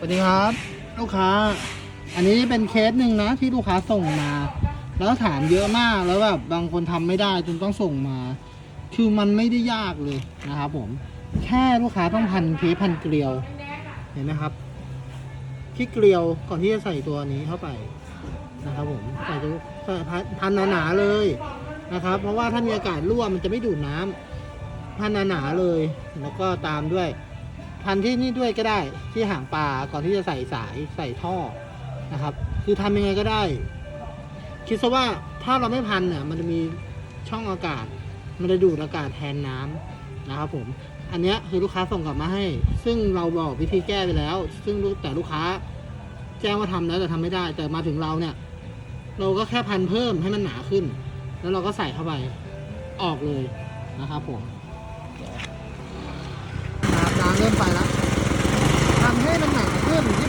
สวัสดีครับ ลูกค้า อันนี้เป็นเคสหนึ่งนะที่ลูกค้าส่งมา แล้วถามเยอะมากแล้วแบบบางคนทำไม่ได้จนต้องส่งมา คือมันไม่ได้ยากเลยนะครับผม แค่ลูกค้าต้องพันเทปพันเกลียว เห็นไหมครับที่เกลียวก่อนที่จะใส่ตัวนี้เข้าไปนะครับผมใส่ตัวใส่พันพันหนาๆเลยนะครับ เพราะว่าถ้ามีอากาศรั่วมันจะไม่ดูดน้ำพันหนาๆเลย แล้วก็ตามด้วย พันที่นี่ด้วยก็ได้ที่หางปลาก่อนที่จะใส่สายใส่ท่อนะครับ คือทำยังไงก็ได้ คิดซะว่าถ้าเราไม่พันเนี่ยมันจะมีช่องอากาศ มันจะดูดอากาศแทนน้ำนะครับผมอันนี้คือลูกค้าส่งกลับมาให้ ซึ่งเราบอกวิธีแก้ไปแล้ว ซึ่งแต่ลูกค้าแจ้งว่าทำแล้วแต่ทำไม่ได้ แต่มาถึงเราเนี่ย เราก็แค่พันเพิ่มให้มันหนาขึ้น แล้วเราก็ใส่เข้าไปออกเลยนะครับผม เริ่มไปแล้วทำให้มันหนาขึ้นที่